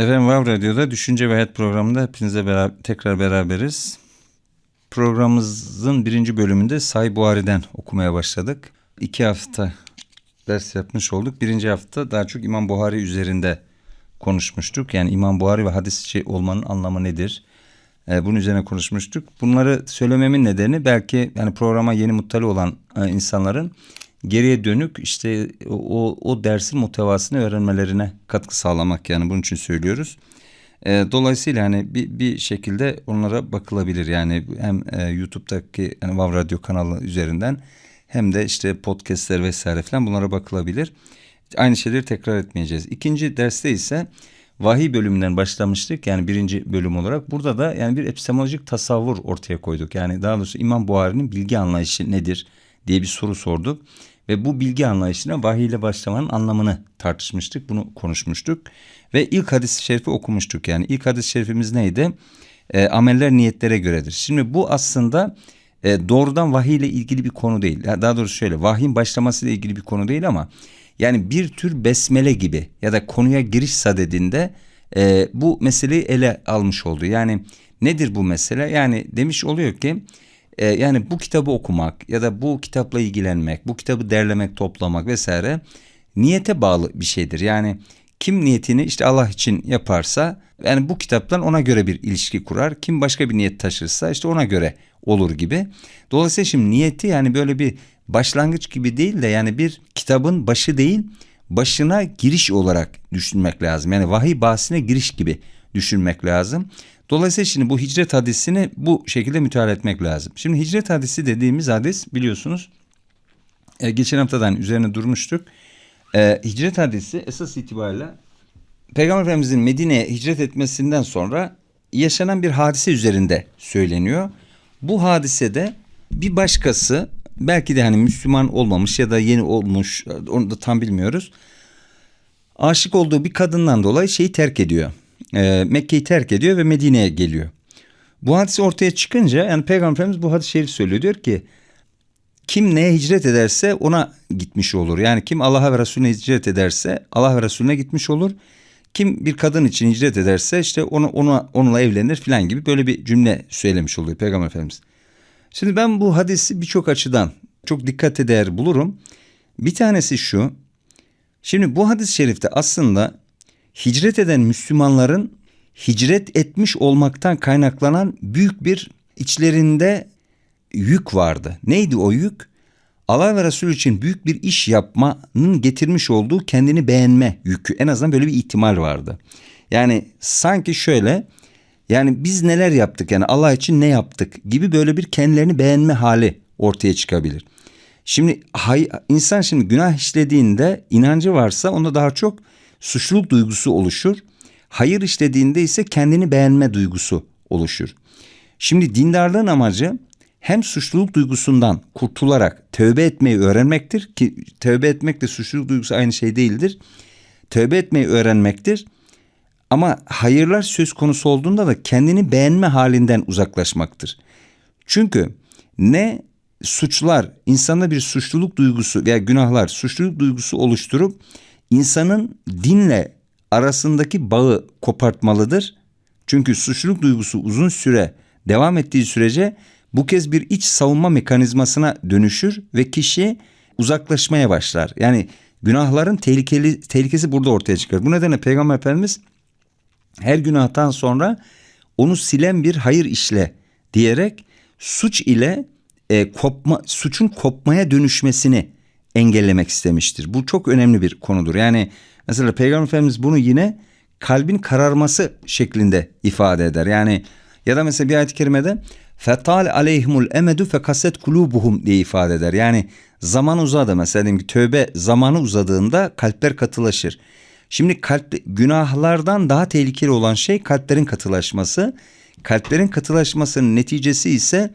Efendim Vav Radyo'da Düşünce ve Hayat programında hepinize beraber, tekrar beraberiz. Programımızın birinci bölümünde Say Buhari'den okumaya başladık. İki hafta ders yapmış olduk. Birinci hafta daha çok İmam Buhari üzerinde konuşmuştuk. Yani İmam Buhari ve hadisçi olmanın anlamı nedir? Ee, bunun üzerine konuşmuştuk. Bunları söylememin nedeni belki yani programa yeni muttali olan e, insanların geriye dönük işte o, o dersin muhtevasını öğrenmelerine katkı sağlamak yani bunun için söylüyoruz. E, dolayısıyla hani bir, bir şekilde onlara bakılabilir yani hem e, YouTube'daki yani Vav Radyo kanalı üzerinden hem de işte podcastler vesaire falan bunlara bakılabilir. Aynı şeyleri tekrar etmeyeceğiz. İkinci derste ise vahiy bölümünden başlamıştık yani birinci bölüm olarak. Burada da yani bir epistemolojik tasavvur ortaya koyduk. Yani daha doğrusu İmam Buhari'nin bilgi anlayışı nedir diye bir soru sorduk. Ve bu bilgi anlayışına vahiy ile başlamanın anlamını tartışmıştık. Bunu konuşmuştuk. Ve ilk hadis-i şerifi okumuştuk. Yani ilk hadis-i şerifimiz neydi? E, ameller niyetlere göredir. Şimdi bu aslında e, doğrudan vahiy ile ilgili bir konu değil. Daha doğrusu şöyle vahyin başlaması ile ilgili bir konu değil ama yani bir tür besmele gibi ya da konuya giriş sadedinde e, bu meseleyi ele almış oldu. Yani nedir bu mesele? Yani demiş oluyor ki e, yani bu kitabı okumak ya da bu kitapla ilgilenmek, bu kitabı derlemek, toplamak vesaire niyete bağlı bir şeydir. Yani kim niyetini işte Allah için yaparsa yani bu kitaptan ona göre bir ilişki kurar. Kim başka bir niyet taşırsa işte ona göre olur gibi. Dolayısıyla şimdi niyeti yani böyle bir başlangıç gibi değil de yani bir kitabın başı değil başına giriş olarak düşünmek lazım. Yani vahiy bahsine giriş gibi düşünmek lazım. Dolayısıyla şimdi bu hicret hadisini bu şekilde müteala etmek lazım. Şimdi hicret hadisi dediğimiz hadis biliyorsunuz e, geçen haftadan üzerine durmuştuk. E, hicret hadisi esas itibariyle Peygamber Efendimizin Medine'ye hicret etmesinden sonra yaşanan bir hadise üzerinde söyleniyor. Bu hadisede bir başkası belki de hani Müslüman olmamış ya da yeni olmuş onu da tam bilmiyoruz. Aşık olduğu bir kadından dolayı şeyi terk ediyor e, Mekke'yi terk ediyor ve Medine'ye geliyor. Bu hadis ortaya çıkınca yani Peygamber Efendimiz bu hadis-i şerif söylüyor. Diyor ki kim neye hicret ederse ona gitmiş olur. Yani kim Allah'a ve Resulüne hicret ederse Allah ve Resulüne gitmiş olur. Kim bir kadın için hicret ederse işte onu, ona, onunla evlenir filan gibi böyle bir cümle söylemiş oluyor Peygamber Efendimiz. Şimdi ben bu hadisi birçok açıdan çok dikkat eder bulurum. Bir tanesi şu. Şimdi bu hadis-i şerifte aslında hicret eden Müslümanların hicret etmiş olmaktan kaynaklanan büyük bir içlerinde yük vardı. Neydi o yük? Allah ve Resulü için büyük bir iş yapmanın getirmiş olduğu kendini beğenme yükü. En azından böyle bir ihtimal vardı. Yani sanki şöyle yani biz neler yaptık yani Allah için ne yaptık gibi böyle bir kendilerini beğenme hali ortaya çıkabilir. Şimdi hay, insan şimdi günah işlediğinde inancı varsa onda daha çok suçluluk duygusu oluşur. Hayır işlediğinde ise kendini beğenme duygusu oluşur. Şimdi dindarlığın amacı hem suçluluk duygusundan kurtularak tövbe etmeyi öğrenmektir ki tövbe etmek de suçluluk duygusu aynı şey değildir. Tövbe etmeyi öğrenmektir. Ama hayırlar söz konusu olduğunda da kendini beğenme halinden uzaklaşmaktır. Çünkü ne suçlar insanda bir suçluluk duygusu veya günahlar suçluluk duygusu oluşturup insanın dinle arasındaki bağı kopartmalıdır. Çünkü suçluluk duygusu uzun süre devam ettiği sürece bu kez bir iç savunma mekanizmasına dönüşür ve kişi uzaklaşmaya başlar. Yani günahların tehlikeli tehlikesi burada ortaya çıkar. Bu nedenle Peygamber Efendimiz her günahtan sonra onu silen bir hayır işle diyerek suç ile e, kopma suçun kopmaya dönüşmesini engellemek istemiştir. Bu çok önemli bir konudur. Yani mesela Peygamber Efendimiz bunu yine kalbin kararması şeklinde ifade eder. Yani ya da mesela bir ayet-i kerimede fetal aleyhimul emedu fekaset kulubuhum diye ifade eder. Yani zaman uzadı mesela diyelim ki tövbe zamanı uzadığında kalpler katılaşır. Şimdi kalp günahlardan daha tehlikeli olan şey kalplerin katılaşması. Kalplerin katılaşmasının neticesi ise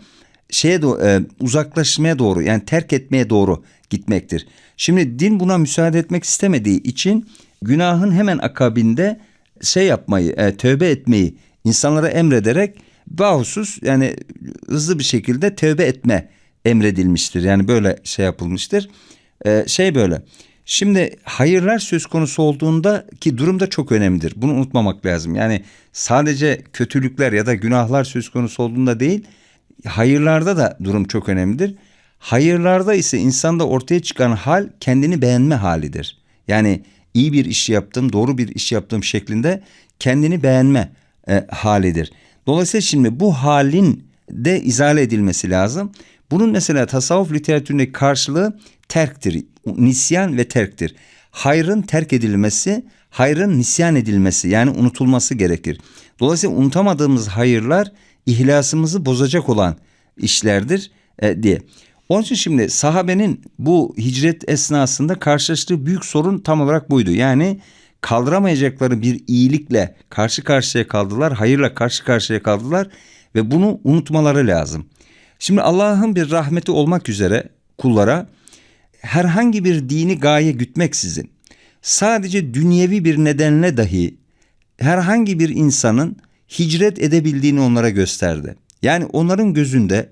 şeye do e, uzaklaşmaya doğru yani terk etmeye doğru gitmektir. Şimdi din buna müsaade etmek istemediği için günahın hemen akabinde şey yapmayı, e, tövbe etmeyi insanlara emrederek bahusus yani hızlı bir şekilde tövbe etme emredilmiştir. Yani böyle şey yapılmıştır. E, şey böyle Şimdi hayırlar söz konusu olduğunda ki durum da çok önemlidir. Bunu unutmamak lazım. Yani sadece kötülükler ya da günahlar söz konusu olduğunda değil, hayırlarda da durum çok önemlidir. Hayırlarda ise insanda ortaya çıkan hal kendini beğenme halidir. Yani iyi bir iş yaptım, doğru bir iş yaptığım şeklinde kendini beğenme e, halidir. Dolayısıyla şimdi bu halin de izale edilmesi lazım. Bunun mesela tasavvuf literatüründeki karşılığı terktir. Nisyan ve terktir. Hayrın terk edilmesi, hayrın nisyan edilmesi yani unutulması gerekir. Dolayısıyla unutamadığımız hayırlar ihlasımızı bozacak olan işlerdir e, diye. Onun için şimdi sahabenin bu hicret esnasında karşılaştığı büyük sorun tam olarak buydu. Yani kaldıramayacakları bir iyilikle karşı karşıya kaldılar, hayırla karşı karşıya kaldılar ve bunu unutmaları lazım. Şimdi Allah'ın bir rahmeti olmak üzere kullara herhangi bir dini gaye gütmeksizin sadece dünyevi bir nedenle dahi herhangi bir insanın hicret edebildiğini onlara gösterdi. Yani onların gözünde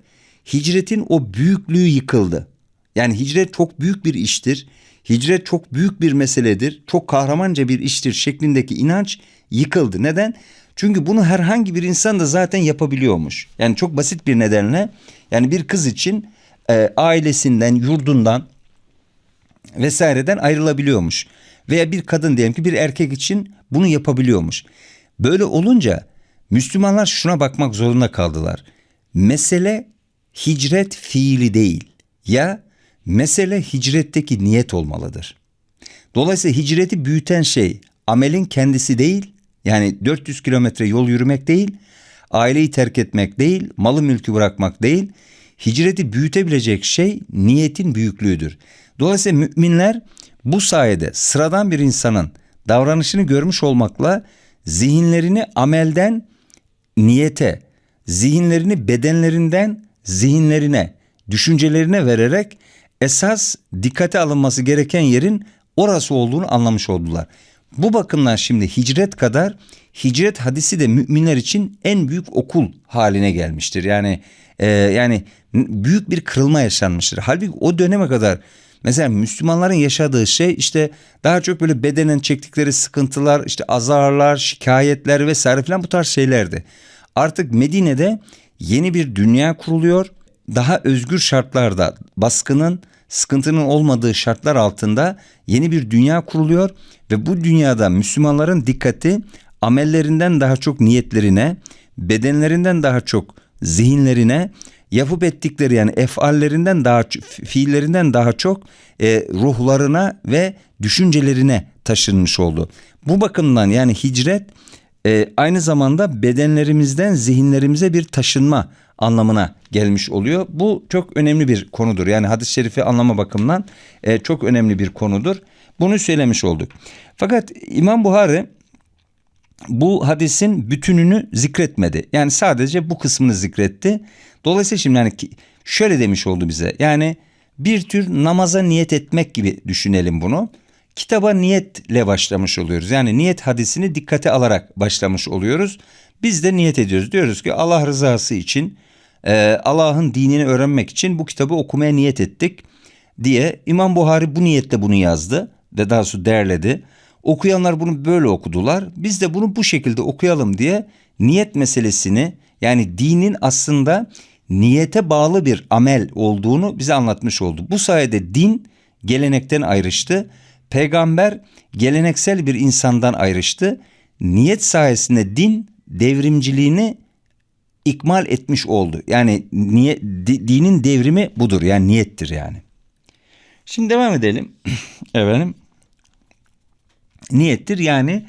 hicretin o büyüklüğü yıkıldı. Yani hicret çok büyük bir iştir. Hicret çok büyük bir meseledir. Çok kahramanca bir iştir şeklindeki inanç yıkıldı. Neden? Çünkü bunu herhangi bir insan da zaten yapabiliyormuş. Yani çok basit bir nedenle yani bir kız için e, ailesinden, yurdundan vesaireden ayrılabiliyormuş. Veya bir kadın diyelim ki bir erkek için bunu yapabiliyormuş. Böyle olunca Müslümanlar şuna bakmak zorunda kaldılar. Mesele hicret fiili değil. Ya mesele hicretteki niyet olmalıdır. Dolayısıyla hicreti büyüten şey amelin kendisi değil. Yani 400 kilometre yol yürümek değil. Aileyi terk etmek değil. Malı mülkü bırakmak değil. Hicreti büyütebilecek şey niyetin büyüklüğüdür. Dolayısıyla müminler bu sayede sıradan bir insanın davranışını görmüş olmakla zihinlerini amelden niyete, zihinlerini bedenlerinden zihinlerine, düşüncelerine vererek esas dikkate alınması gereken yerin orası olduğunu anlamış oldular. Bu bakımdan şimdi hicret kadar hicret hadisi de müminler için en büyük okul haline gelmiştir. Yani e, yani büyük bir kırılma yaşanmıştır. Halbuki o döneme kadar mesela Müslümanların yaşadığı şey işte daha çok böyle bedenen çektikleri sıkıntılar, işte azarlar, şikayetler vesaire falan bu tarz şeylerdi. Artık Medine'de yeni bir dünya kuruluyor. Daha özgür şartlarda baskının, sıkıntının olmadığı şartlar altında yeni bir dünya kuruluyor ve bu dünyada Müslümanların dikkati amellerinden daha çok niyetlerine, bedenlerinden daha çok zihinlerine, yapıp ettikleri yani efallerinden daha fiillerinden daha çok e, ruhlarına ve düşüncelerine taşınmış oldu. Bu bakımdan yani hicret e, aynı zamanda bedenlerimizden zihinlerimize bir taşınma anlamına gelmiş oluyor. Bu çok önemli bir konudur. Yani hadis-i şerifi anlama bakımından e, çok önemli bir konudur. Bunu söylemiş olduk. Fakat İmam Buhari bu hadisin bütününü zikretmedi. Yani sadece bu kısmını zikretti. Dolayısıyla şimdi yani şöyle demiş oldu bize. Yani bir tür namaza niyet etmek gibi düşünelim bunu kitaba niyetle başlamış oluyoruz. Yani niyet hadisini dikkate alarak başlamış oluyoruz. Biz de niyet ediyoruz. Diyoruz ki Allah rızası için, e, Allah'ın dinini öğrenmek için bu kitabı okumaya niyet ettik diye İmam Buhari bu niyetle bunu yazdı ve daha sonra derledi. Okuyanlar bunu böyle okudular. Biz de bunu bu şekilde okuyalım diye niyet meselesini yani dinin aslında niyete bağlı bir amel olduğunu bize anlatmış oldu. Bu sayede din gelenekten ayrıştı Peygamber geleneksel bir insandan ayrıştı. Niyet sayesinde din devrimciliğini ikmal etmiş oldu. Yani niye, dinin devrimi budur yani niyettir yani. Şimdi devam edelim. Efendim. Niyettir yani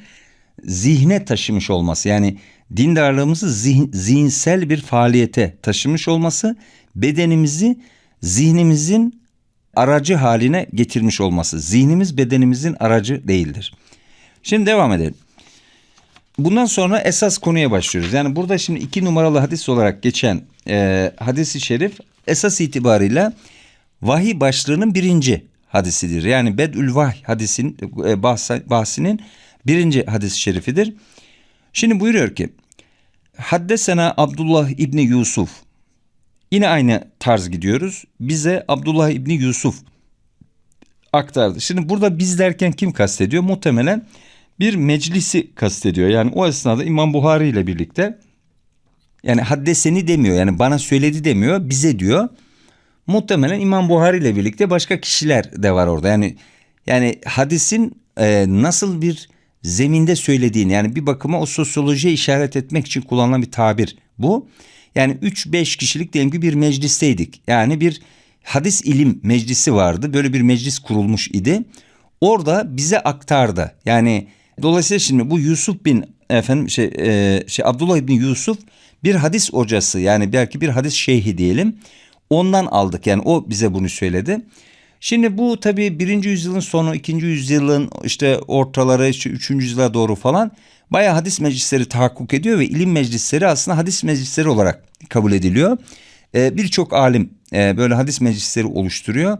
zihne taşımış olması. Yani dindarlığımızı zihin, zihinsel bir faaliyete taşımış olması bedenimizi zihnimizin aracı haline getirmiş olması. Zihnimiz bedenimizin aracı değildir. Şimdi devam edelim. Bundan sonra esas konuya başlıyoruz. Yani burada şimdi iki numaralı hadis olarak geçen e, hadisi şerif esas itibarıyla vahiy başlığının birinci hadisidir. Yani Bedül Vahy hadisin, e, bahsinin birinci hadis-i şerifidir. Şimdi buyuruyor ki Haddesena Abdullah İbni Yusuf Yine aynı tarz gidiyoruz. Bize Abdullah İbni Yusuf aktardı. Şimdi burada biz derken kim kastediyor? Muhtemelen bir meclisi kastediyor. Yani o esnada İmam Buhari ile birlikte yani haddeseni demiyor. Yani bana söyledi demiyor. Bize diyor. Muhtemelen İmam Buhari ile birlikte başka kişiler de var orada. Yani yani hadisin e, nasıl bir zeminde söylediğini yani bir bakıma o sosyolojiye işaret etmek için kullanılan bir tabir bu. Yani 3-5 kişilik diyelim ki bir meclisteydik. Yani bir hadis ilim meclisi vardı. Böyle bir meclis kurulmuş idi. Orada bize aktardı. Yani dolayısıyla şimdi bu Yusuf bin efendim şey e, şey Abdullah bin Yusuf bir hadis hocası yani belki bir hadis şeyhi diyelim. Ondan aldık yani o bize bunu söyledi. Şimdi bu tabii birinci yüzyılın sonu, ikinci yüzyılın işte ortaları, işte üçüncü yüzyıla doğru falan bayağı hadis meclisleri tahakkuk ediyor ve ilim meclisleri aslında hadis meclisleri olarak kabul ediliyor. Ee, Birçok alim e, böyle hadis meclisleri oluşturuyor.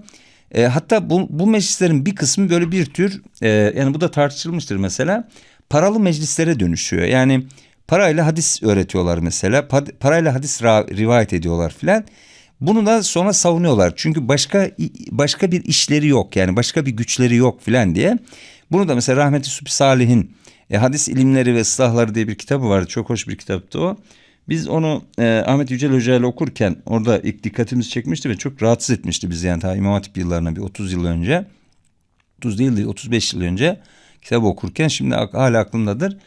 E, hatta bu, bu meclislerin bir kısmı böyle bir tür e, yani bu da tartışılmıştır mesela paralı meclislere dönüşüyor. Yani parayla hadis öğretiyorlar mesela pa- parayla hadis rivayet ediyorlar filan. Bunu da sonra savunuyorlar. Çünkü başka başka bir işleri yok yani başka bir güçleri yok filan diye. Bunu da mesela rahmetli Sübhi Salih'in e, Hadis İlimleri ve Islahları diye bir kitabı vardı. Çok hoş bir kitaptı o. Biz onu e, Ahmet Yücel Hoca ile okurken orada ilk dikkatimizi çekmişti ve çok rahatsız etmişti bizi yani ta İmam Hatip yıllarına bir 30 yıl önce. 30 değil de 35 yıl önce kitabı okurken şimdi hala aklımdadır.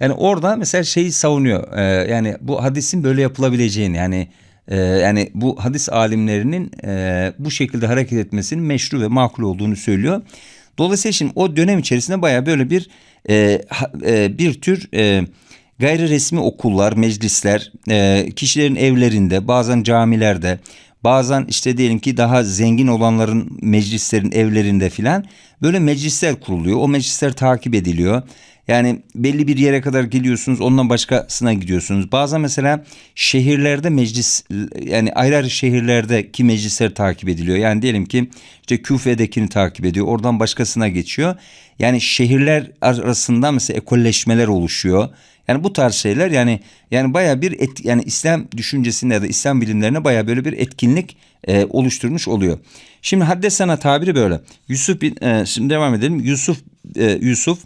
Yani orada mesela şeyi savunuyor. E, yani bu hadisin böyle yapılabileceğini yani e, yani bu hadis alimlerinin e, bu şekilde hareket etmesinin meşru ve makul olduğunu söylüyor. Dolayısıyla şimdi o dönem içerisinde baya böyle bir e, e, bir tür e, gayri resmi okullar, meclisler, e, kişilerin evlerinde, bazen camilerde, bazen işte diyelim ki daha zengin olanların meclislerin evlerinde filan böyle meclisler kuruluyor. O meclisler takip ediliyor. Yani belli bir yere kadar geliyorsunuz ondan başkasına gidiyorsunuz. Bazen mesela şehirlerde meclis yani ayrı ayrı şehirlerdeki meclisler takip ediliyor. Yani diyelim ki işte Küfe'dekini takip ediyor oradan başkasına geçiyor. Yani şehirler arasında mesela ekolleşmeler oluşuyor. Yani bu tarz şeyler yani yani baya bir et, yani İslam düşüncesinde ya da İslam bilimlerine baya böyle bir etkinlik e, oluşturmuş oluyor. Şimdi haddesana tabiri böyle. Yusuf bin, e, şimdi devam edelim. Yusuf e, Yusuf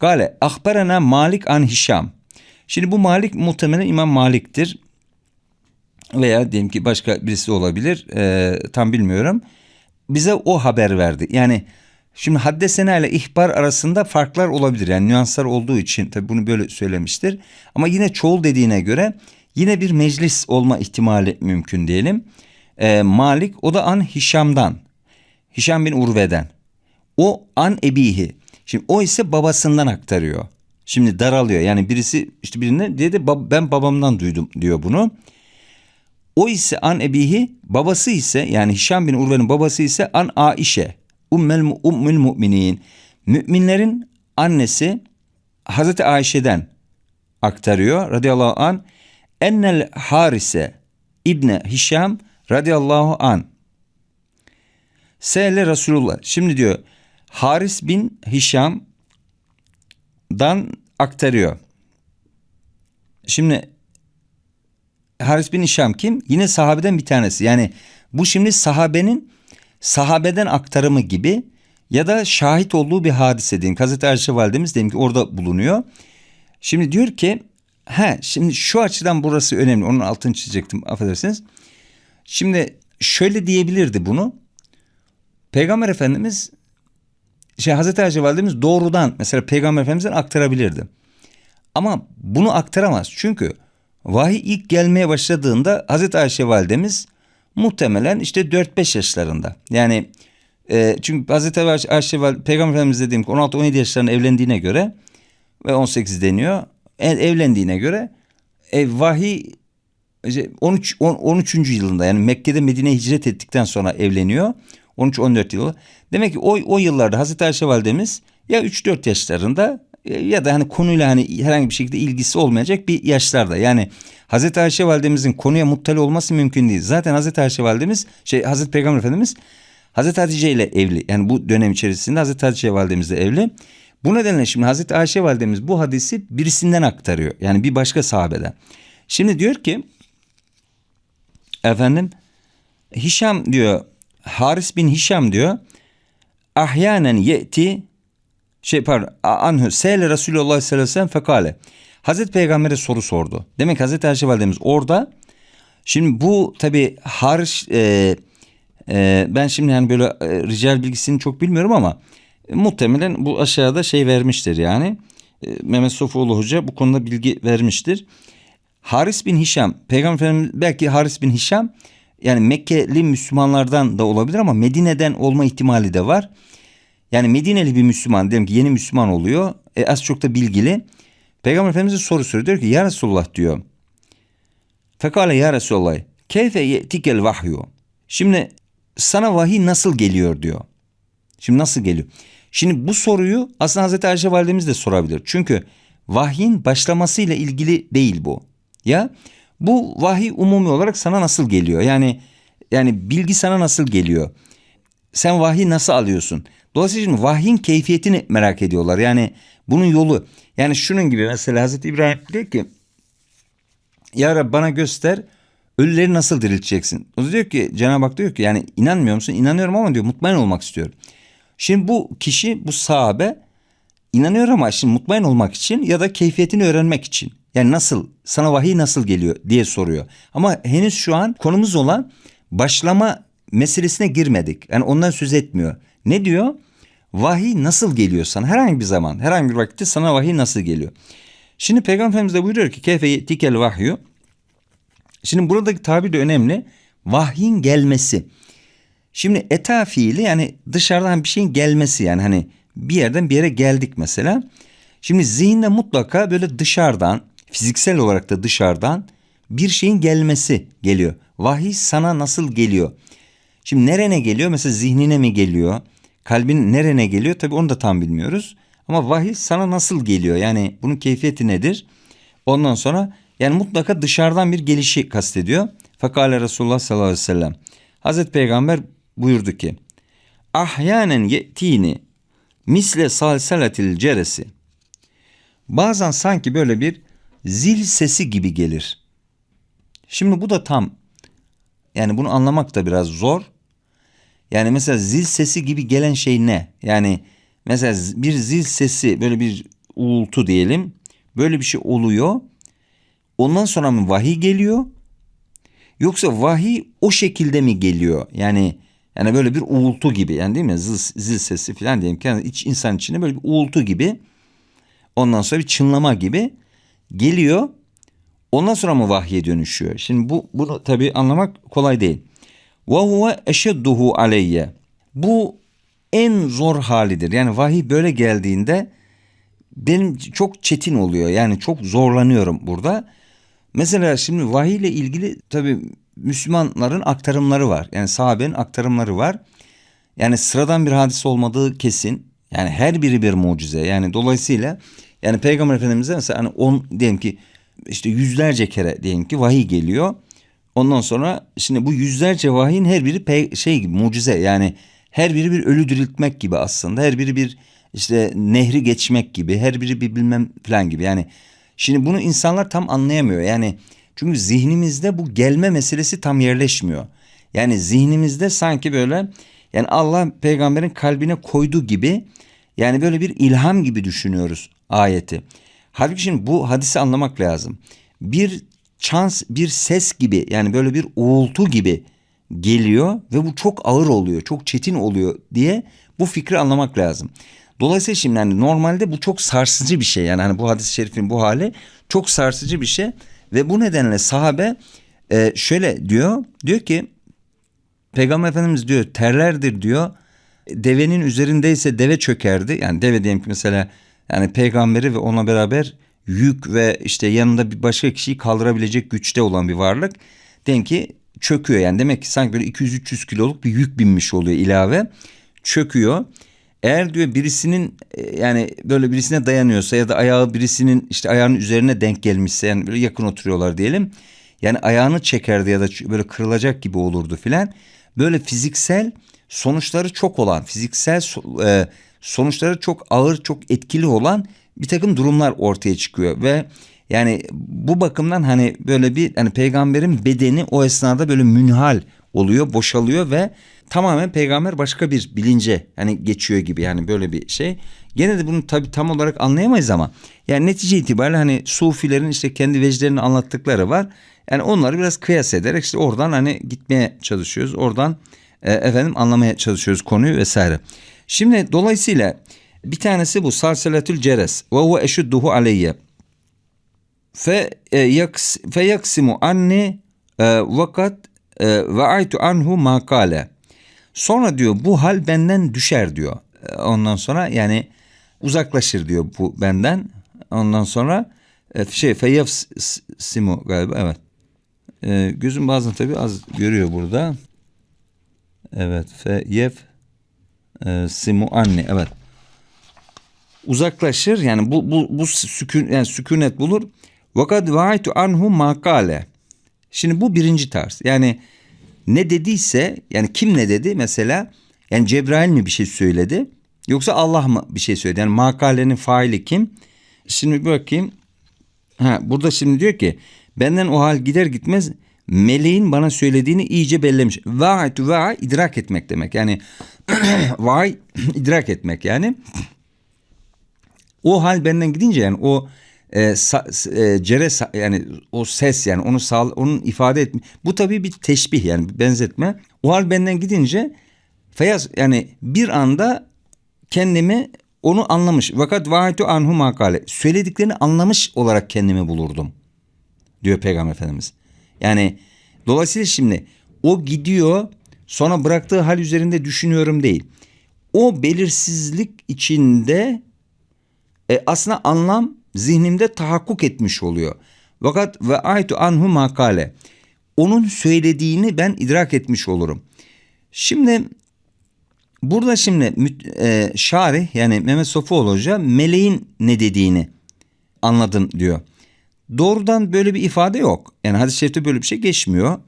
Gale ahberena Malik an Hişam. Şimdi bu Malik muhtemelen İmam Malik'tir. Veya diyelim ki başka birisi olabilir. E, tam bilmiyorum. Bize o haber verdi. Yani şimdi haddesena ile ihbar arasında farklar olabilir. Yani nüanslar olduğu için tabi bunu böyle söylemiştir. Ama yine çoğul dediğine göre yine bir meclis olma ihtimali mümkün diyelim. E, Malik o da an Hişam'dan. Hişam bin Urve'den. O an Ebihi. Şimdi o ise babasından aktarıyor. Şimdi daralıyor. Yani birisi işte birine dedi ben babamdan duydum diyor bunu. O ise an ebihi babası ise yani Hişam bin Urve'nin babası ise an Aişe. Ummel ummül müminin. Müminlerin annesi Hazreti Ayşe'den aktarıyor radıyallahu an. Ennel Harise İbne Hişam radıyallahu an. Seyle Resulullah. Şimdi diyor Haris bin Hişam'dan aktarıyor. Şimdi Haris bin Hişam kim? Yine sahabeden bir tanesi. Yani bu şimdi sahabenin sahabeden aktarımı gibi ya da şahit olduğu bir hadise diyeyim. Hazreti Ayşe validemiz diyelim ki orada bulunuyor. Şimdi diyor ki he şimdi şu açıdan burası önemli. Onun altını çizecektim affedersiniz. Şimdi şöyle diyebilirdi bunu. Peygamber Efendimiz şey Hazreti Ayşe validemiz doğrudan mesela Peygamber Efendimiz'den aktarabilirdi. Ama bunu aktaramaz. Çünkü vahiy ilk gelmeye başladığında Hazreti Ayşe validemiz muhtemelen işte 4-5 yaşlarında. Yani e, çünkü Hazreti Ayşe validemiz Peygamber Efendimiz dediğim ki 16-17 yaşlarında evlendiğine göre ve 18 deniyor. Evlendiğine göre e, vahiy 13 13. yılında yani Mekke'de Medine'ye hicret ettikten sonra evleniyor. 13-14 yıl. Demek ki o, o yıllarda Hazreti Ayşe validemiz ya 3-4 yaşlarında e, ya da hani konuyla hani herhangi bir şekilde ilgisi olmayacak bir yaşlarda. Yani Hazreti Ayşe validemizin konuya muttali olması mümkün değil. Zaten Hazreti Ayşe validemiz şey Hazreti Peygamber Efendimiz Hazreti Hatice ile evli. Yani bu dönem içerisinde Hazreti Hatice validemiz de evli. Bu nedenle şimdi Hazreti Ayşe validemiz bu hadisi birisinden aktarıyor. Yani bir başka sahabeden. Şimdi diyor ki efendim Hişam diyor Haris bin Hişam diyor ahyanen ye'ti şey pardon anhu seyle Resulullah sallallahu aleyhi ve sellem fekale. Hazreti Peygamber'e soru sordu. Demek Hazreti Ayşe validemiz orada şimdi bu tabi hariç e, e, ben şimdi yani böyle e, rical bilgisini çok bilmiyorum ama e, muhtemelen bu aşağıda şey vermiştir yani. E, Mehmet Sofuoğlu Hoca bu konuda bilgi vermiştir. Haris bin Hişam, Peygamber Efendimiz belki Haris bin Hişam yani Mekkeli Müslümanlardan da olabilir ama Medine'den olma ihtimali de var. Yani Medineli bir Müslüman diyelim ki yeni Müslüman oluyor. E, az çok da bilgili. Peygamber Efendimiz'e soru soruyor. Diyor ki ya Resulullah diyor. Fekale ya Resulullah. Keyfe ye'tikel vahyu. Şimdi sana vahiy nasıl geliyor diyor. Şimdi nasıl geliyor? Şimdi bu soruyu aslında Hazreti Ayşe validemiz de sorabilir. Çünkü vahyin başlamasıyla ilgili değil bu. Ya bu vahiy umumi olarak sana nasıl geliyor? Yani yani bilgi sana nasıl geliyor? Sen vahiy nasıl alıyorsun? Dolayısıyla şimdi vahyin keyfiyetini merak ediyorlar. Yani bunun yolu. Yani şunun gibi mesela Hazreti İbrahim diyor ki Ya Rabbi bana göster ölüleri nasıl dirilteceksin? O da diyor ki Cenab-ı Hak diyor ki yani inanmıyor musun? İnanıyorum ama diyor mutmain olmak istiyorum. Şimdi bu kişi bu sahabe inanıyor ama şimdi mutmain olmak için ya da keyfiyetini öğrenmek için. Yani nasıl sana vahiy nasıl geliyor diye soruyor. Ama henüz şu an konumuz olan başlama meselesine girmedik. Yani ondan söz etmiyor. Ne diyor? Vahiy nasıl geliyor sana? Herhangi bir zaman, herhangi bir vakitte sana vahiy nasıl geliyor? Şimdi Peygamber Efendimiz de buyuruyor ki keyfe tikel vahyu. Şimdi buradaki tabir de önemli. Vahyin gelmesi. Şimdi eta fiili yani dışarıdan bir şeyin gelmesi yani hani bir yerden bir yere geldik mesela. Şimdi zihinde mutlaka böyle dışarıdan fiziksel olarak da dışarıdan bir şeyin gelmesi geliyor. Vahiy sana nasıl geliyor? Şimdi nerene geliyor? Mesela zihnine mi geliyor? Kalbin nerene geliyor? Tabii onu da tam bilmiyoruz. Ama vahiy sana nasıl geliyor? Yani bunun keyfiyeti nedir? Ondan sonra yani mutlaka dışarıdan bir gelişi kastediyor. Fakale Resulullah sallallahu aleyhi ve sellem. Hazreti Peygamber buyurdu ki Ahyanen ye'tini misle salsalatil ceresi. Bazen sanki böyle bir zil sesi gibi gelir. Şimdi bu da tam yani bunu anlamak da biraz zor. Yani mesela zil sesi gibi gelen şey ne? Yani mesela bir zil sesi böyle bir uğultu diyelim. Böyle bir şey oluyor. Ondan sonra mı vahiy geliyor? Yoksa vahiy o şekilde mi geliyor? Yani yani böyle bir uğultu gibi yani değil mi? Zil, zil sesi falan diyelim yani iç, insan içinde böyle bir uğultu gibi. Ondan sonra bir çınlama gibi geliyor. Ondan sonra mı vahye dönüşüyor? Şimdi bu bunu tabii anlamak kolay değil. Ve huve eşedduhu aleyye. Bu en zor halidir. Yani vahiy böyle geldiğinde benim çok çetin oluyor. Yani çok zorlanıyorum burada. Mesela şimdi vahiy ile ilgili tabii Müslümanların aktarımları var. Yani sahabenin aktarımları var. Yani sıradan bir hadise olmadığı kesin. Yani her biri bir mucize. Yani dolayısıyla yani Peygamber Efendimiz'e mesela hani on diyelim ki işte yüzlerce kere diyelim ki vahiy geliyor. Ondan sonra şimdi bu yüzlerce vahiyin her biri pe- şey gibi mucize yani her biri bir ölü diriltmek gibi aslında. Her biri bir işte nehri geçmek gibi, her biri bir bilmem falan gibi. Yani şimdi bunu insanlar tam anlayamıyor. Yani çünkü zihnimizde bu gelme meselesi tam yerleşmiyor. Yani zihnimizde sanki böyle yani Allah peygamberin kalbine koyduğu gibi yani böyle bir ilham gibi düşünüyoruz ayeti. Halbuki şimdi bu hadisi anlamak lazım. Bir çans, bir ses gibi yani böyle bir uğultu gibi geliyor ve bu çok ağır oluyor, çok çetin oluyor diye bu fikri anlamak lazım. Dolayısıyla şimdi yani normalde bu çok sarsıcı bir şey. Yani hani bu hadis-i şerifin bu hali çok sarsıcı bir şey ve bu nedenle sahabe e, şöyle diyor. Diyor ki Peygamber Efendimiz diyor terlerdir diyor. Devenin üzerindeyse deve çökerdi. Yani deve diyelim ki mesela yani peygamberi ve ona beraber yük ve işte yanında bir başka kişiyi kaldırabilecek güçte olan bir varlık. Diyelim ki çöküyor yani demek ki sanki böyle 200-300 kiloluk bir yük binmiş oluyor ilave. Çöküyor. Eğer diyor birisinin e, yani böyle birisine dayanıyorsa ya da ayağı birisinin işte ayağının üzerine denk gelmişse yani böyle yakın oturuyorlar diyelim. Yani ayağını çekerdi ya da böyle kırılacak gibi olurdu filan. Böyle fiziksel sonuçları çok olan, fiziksel e, sonuçları çok ağır, çok etkili olan bir takım durumlar ortaya çıkıyor ve yani bu bakımdan hani böyle bir hani peygamberin bedeni o esnada böyle münhal oluyor, boşalıyor ve tamamen peygamber başka bir bilince hani geçiyor gibi yani böyle bir şey. Gene de bunu tabii tam olarak anlayamayız ama yani netice itibariyle hani sufilerin işte kendi veclerini anlattıkları var. Yani onları biraz kıyas ederek işte oradan hani gitmeye çalışıyoruz. Oradan e, efendim anlamaya çalışıyoruz konuyu vesaire. Şimdi dolayısıyla bir tanesi bu salsalatül ceres ve huve eşudduhu aleyye fe e, yaksimu anni e, vakat e, ve aytu anhu makale. Sonra diyor bu hal benden düşer diyor. Ondan sonra yani uzaklaşır diyor bu benden. Ondan sonra şey feyafsimu galiba evet. Gözüm bazen tabii az görüyor burada. Evet feyef e, simu anne evet. Uzaklaşır yani bu bu bu sükun yani sükunet bulur. Vakat vaaytu anhu makale. Şimdi bu birinci tarz. Yani ne dediyse yani kim ne dedi mesela yani Cebrail mi bir şey söyledi yoksa Allah mı bir şey söyledi? Yani makalenin faili kim? Şimdi bir bakayım. Ha, burada şimdi diyor ki benden o hal gider gitmez meleğin bana söylediğini iyice bellemiş. Va'tu va'a idrak etmek demek. Yani va'y idrak etmek yani. O hal benden gidince yani o e, sa, e, cere sa- yani o ses yani onu sağ, onun ifade etme. Bu tabii bir teşbih yani bir benzetme. O hal benden gidince Feyyaz yani bir anda kendimi onu anlamış. Vakat vahaytu anhu makale. Söylediklerini anlamış olarak kendimi bulurdum. Diyor Peygamber Efendimiz. Yani dolayısıyla şimdi o gidiyor sonra bıraktığı hal üzerinde düşünüyorum değil. O belirsizlik içinde e, aslında anlam zihnimde tahakkuk etmiş oluyor. Fakat ve aytu anhu makale. Onun söylediğini ben idrak etmiş olurum. Şimdi burada şimdi e, şarih yani Mehmet Sofuoğlu Hoca meleğin ne dediğini anladım diyor. Doğrudan böyle bir ifade yok. Yani hadis-i şerifte böyle bir şey geçmiyor.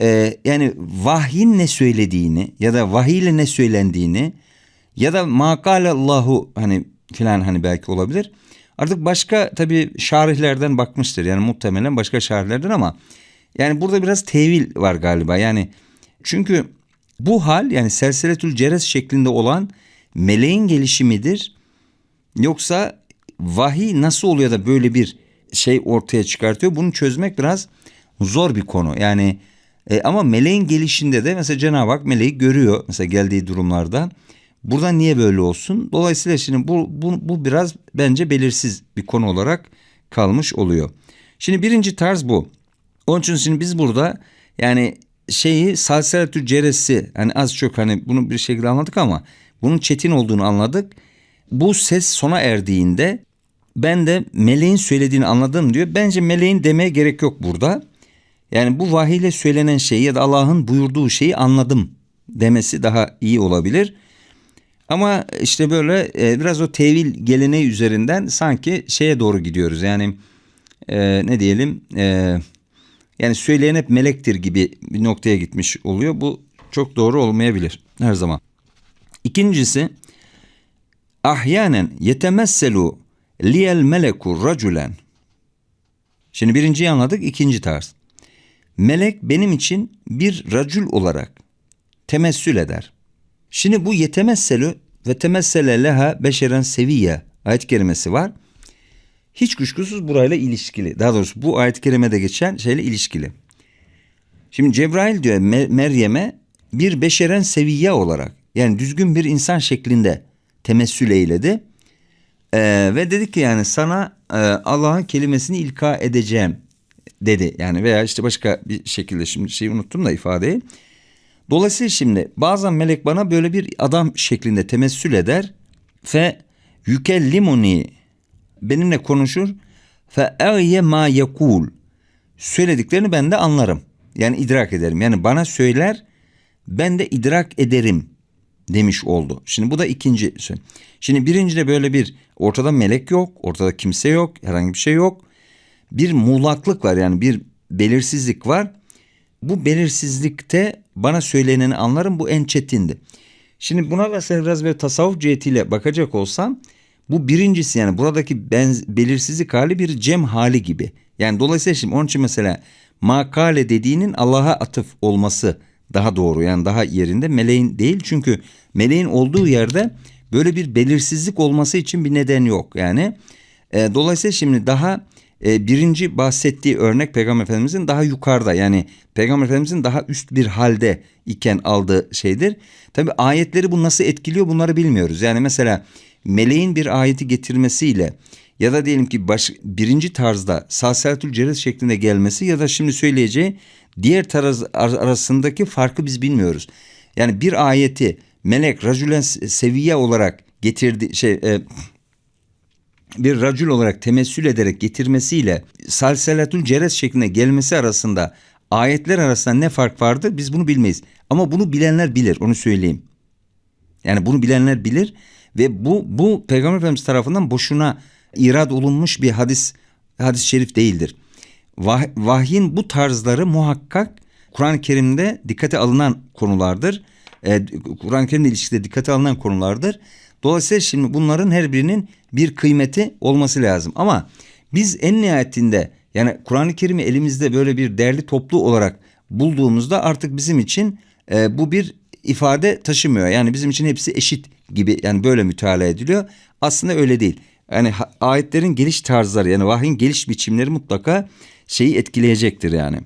Ee, yani vahyin ne söylediğini ya da vahiyle ne söylendiğini ya da makalallahu hani filan hani belki olabilir. Artık başka tabii şarihlerden bakmıştır. Yani muhtemelen başka şarihlerden ama yani burada biraz tevil var galiba. Yani çünkü bu hal yani selseletül ceres şeklinde olan meleğin gelişimidir. Yoksa vahiy nasıl oluyor da böyle bir şey ortaya çıkartıyor? Bunu çözmek biraz zor bir konu. Yani e, ama meleğin gelişinde de mesela Cenab-ı Hak meleği görüyor mesela geldiği durumlarda. Burada niye böyle olsun? Dolayısıyla şimdi bu, bu, bu biraz bence belirsiz bir konu olarak kalmış oluyor. Şimdi birinci tarz bu. Onun için şimdi biz burada yani şeyi salsalatü ceresi hani az çok hani bunu bir şekilde anladık ama bunun çetin olduğunu anladık. Bu ses sona erdiğinde ben de meleğin söylediğini anladım diyor. Bence meleğin demeye gerek yok burada. Yani bu vahiyle söylenen şeyi ya da Allah'ın buyurduğu şeyi anladım demesi daha iyi olabilir. Ama işte böyle e, biraz o tevil geleneği üzerinden sanki şeye doğru gidiyoruz. Yani e, ne diyelim e, yani söyleyen hep melektir gibi bir noktaya gitmiş oluyor. Bu çok doğru olmayabilir her zaman. İkincisi ahyanen yetemesselu liyel meleku raculen. Şimdi birinciyi anladık ikinci tarz. Melek benim için bir racül olarak temessül eder. Şimdi bu yetemesselü ve temessele leha beşeren seviye ayet kerimesi var. Hiç kuşkusuz burayla ilişkili. Daha doğrusu bu ayet-i kerimede geçen şeyle ilişkili. Şimdi Cebrail diyor Meryem'e bir beşeren seviye olarak yani düzgün bir insan şeklinde temessül eyledi. Ee, ve dedi ki yani sana e, Allah'ın kelimesini ilka edeceğim dedi. Yani veya işte başka bir şekilde şimdi şeyi unuttum da ifadeyi. Dolayısıyla şimdi bazen melek bana böyle bir adam şeklinde temessül eder ve yükellimuni benimle konuşur fe e'ye ma yekul söylediklerini ben de anlarım. Yani idrak ederim. Yani bana söyler ben de idrak ederim demiş oldu. Şimdi bu da ikinci. Şimdi birincide böyle bir ortada melek yok, ortada kimse yok, herhangi bir şey yok. Bir muğlaklık var yani bir belirsizlik var. Bu belirsizlikte bana söyleneni anlarım bu en çetindi. Şimdi buna mesela biraz böyle tasavvuf cihetiyle bakacak olsam bu birincisi yani buradaki benz, belirsizlik hali bir cem hali gibi. Yani dolayısıyla şimdi onun için mesela makale dediğinin Allah'a atıf olması daha doğru yani daha yerinde meleğin değil çünkü meleğin olduğu yerde böyle bir belirsizlik olması için bir neden yok yani e, dolayısıyla şimdi daha e, birinci bahsettiği örnek Peygamber Efendimizin daha yukarıda yani Peygamber Efendimizin daha üst bir halde iken aldığı şeydir. Tabi ayetleri bu nasıl etkiliyor bunları bilmiyoruz. Yani mesela meleğin bir ayeti getirmesiyle ya da diyelim ki baş, birinci tarzda salsalatül ceres şeklinde gelmesi ya da şimdi söyleyeceği diğer tarz ar- arasındaki farkı biz bilmiyoruz. Yani bir ayeti melek racülen seviye olarak getirdi şey e, bir racül olarak temessül ederek getirmesiyle salsalatül ceres şeklinde gelmesi arasında ayetler arasında ne fark vardır biz bunu bilmeyiz. Ama bunu bilenler bilir onu söyleyeyim. Yani bunu bilenler bilir ve bu bu Peygamber Efendimiz tarafından boşuna irad olunmuş bir hadis hadis-i şerif değildir. Vah, vahyin bu tarzları muhakkak Kur'an-ı Kerim'de dikkate alınan konulardır. Ee, Kur'an-ı Kerim'le ilişkide dikkate alınan konulardır. Dolayısıyla şimdi bunların her birinin bir kıymeti olması lazım. Ama biz en nihayetinde yani Kur'an-ı Kerim'i elimizde böyle bir değerli toplu olarak bulduğumuzda artık bizim için e, bu bir ifade taşımıyor. Yani bizim için hepsi eşit gibi yani böyle mütalaa ediliyor. Aslında öyle değil. Yani ayetlerin geliş tarzları yani vahyin geliş biçimleri mutlaka şeyi etkileyecektir yani.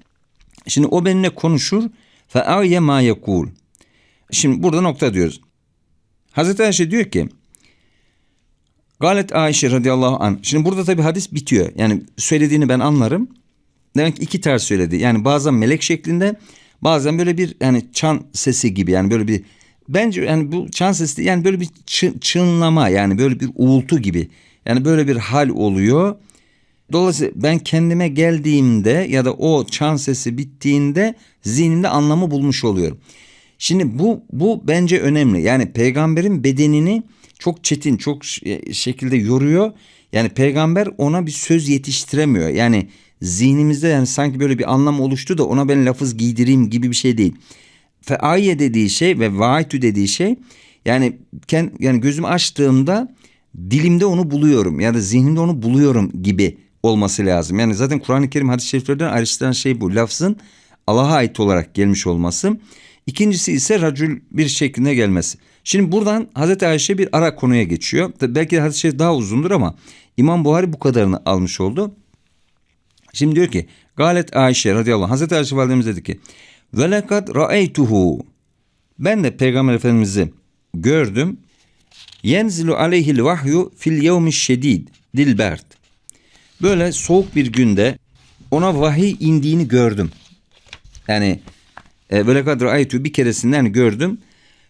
Şimdi o benimle konuşur. Fe ma yekul. Şimdi burada nokta diyoruz. Hazreti Ayşe diyor ki Galet Ayşe radıyallahu anh. Şimdi burada tabi hadis bitiyor. Yani söylediğini ben anlarım. Demek ki iki tarz söyledi. Yani bazen melek şeklinde bazen böyle bir yani çan sesi gibi yani böyle bir bence yani bu çan sesi yani böyle bir çı- çınlama yani böyle bir uğultu gibi. Yani böyle bir hal oluyor. Dolayısıyla ben kendime geldiğimde ya da o çan sesi bittiğinde zihnimde anlamı bulmuş oluyorum. Şimdi bu bu bence önemli. Yani peygamberin bedenini çok çetin, çok ş- şekilde yoruyor. Yani peygamber ona bir söz yetiştiremiyor. Yani zihnimizde yani sanki böyle bir anlam oluştu da ona ben lafız giydireyim gibi bir şey değil. Fe ayye dediği şey ve vaaytü dediği şey yani kend, yani gözümü açtığımda dilimde onu buluyorum ya da zihnimde onu buluyorum gibi olması lazım. Yani zaten Kur'an-ı Kerim hadis-i şeriflerden ayrıştıran şey bu. Lafzın Allah'a ait olarak gelmiş olması. İkincisi ise racül bir şeklinde gelmesi. Şimdi buradan Hazreti Ayşe bir ara konuya geçiyor. Tabii Belki de hadis-i şerif daha uzundur ama İmam Buhari bu kadarını almış oldu. Şimdi diyor ki Galet Ayşe radıyallahu anh Hazreti Ayşe validemiz dedi ki ve lekad ra'eytuhu ben de Peygamber Efendimiz'i gördüm. Yenzilu aleyhil vahyu fil yevmi şedid dilbert. Böyle soğuk bir günde ona vahiy indiğini gördüm. Yani e, böyle kadar bir keresinden gördüm.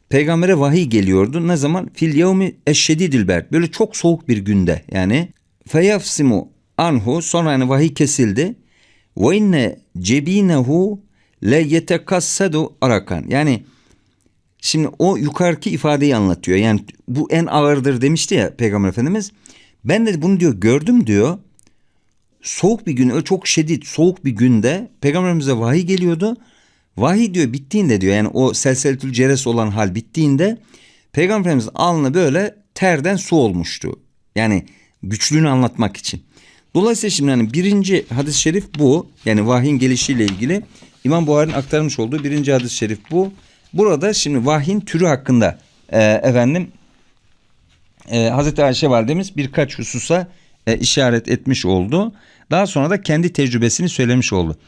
Peygambere vahiy geliyordu. Ne zaman? Fil yevmi eşşedidil bert. Böyle çok soğuk bir günde yani. Feyafsimu anhu sonra yani vahiy kesildi. Ve inne cebinehu le yetekassadu arakan. Yani Şimdi o yukarıki ifadeyi anlatıyor. Yani bu en ağırdır demişti ya Peygamber Efendimiz. Ben de bunu diyor gördüm diyor. Soğuk bir gün, çok şiddet soğuk bir günde Peygamberimize vahiy geliyordu. Vahiy diyor bittiğinde diyor yani o selseletül ceres olan hal bittiğinde Peygamberimiz alnı böyle terden su olmuştu. Yani güçlüğünü anlatmak için. Dolayısıyla şimdi yani birinci hadis-i şerif bu. Yani vahyin gelişiyle ilgili İmam Buhari'nin aktarmış olduğu birinci hadis-i şerif bu. Burada şimdi vahyin türü hakkında e, efendim e, Hazreti Ayşe validemiz birkaç hususa e, işaret etmiş oldu. Daha sonra da kendi tecrübesini söylemiş oldu.